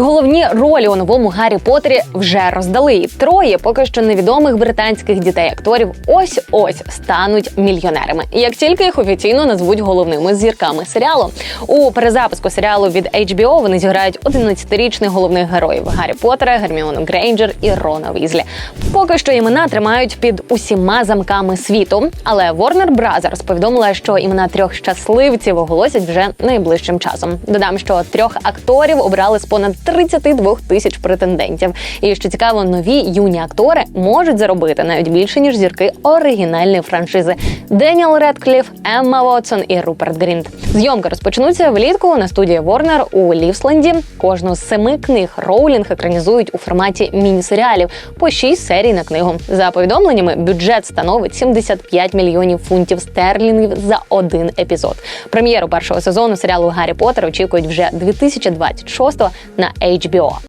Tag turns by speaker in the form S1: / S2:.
S1: Головні ролі у новому Гаррі Поттері вже роздали. І Троє поки що невідомих британських дітей-акторів ось ось стануть мільйонерами. Як тільки їх офіційно назвуть головними зірками серіалу у перезапуску серіалу від HBO вони зіграють 11-річних головних героїв Гаррі Поттера, Герміону Грейнджер і Рона Візлі. Поки що імена тримають під усіма замками світу. Але Warner Brothers повідомила, що імена трьох щасливців оголосять вже найближчим часом. Додам, що трьох акторів обрали з понад 32 тисяч претендентів. І що цікаво, нові юні актори можуть заробити навіть більше ніж зірки оригінальної франшизи Деніел Редкліф, Емма Вотсон і Руперт Грінт. Зйомки розпочнуться влітку на студії Warner у Лівсленді. Кожну з семи книг Роулінг екранізують у форматі міні-серіалів по шість серій на книгу. За повідомленнями, бюджет становить 75 мільйонів фунтів стерлінгів за один епізод. Прем'єру першого сезону серіалу Гаррі Поттер очікують вже 2026 на HBO.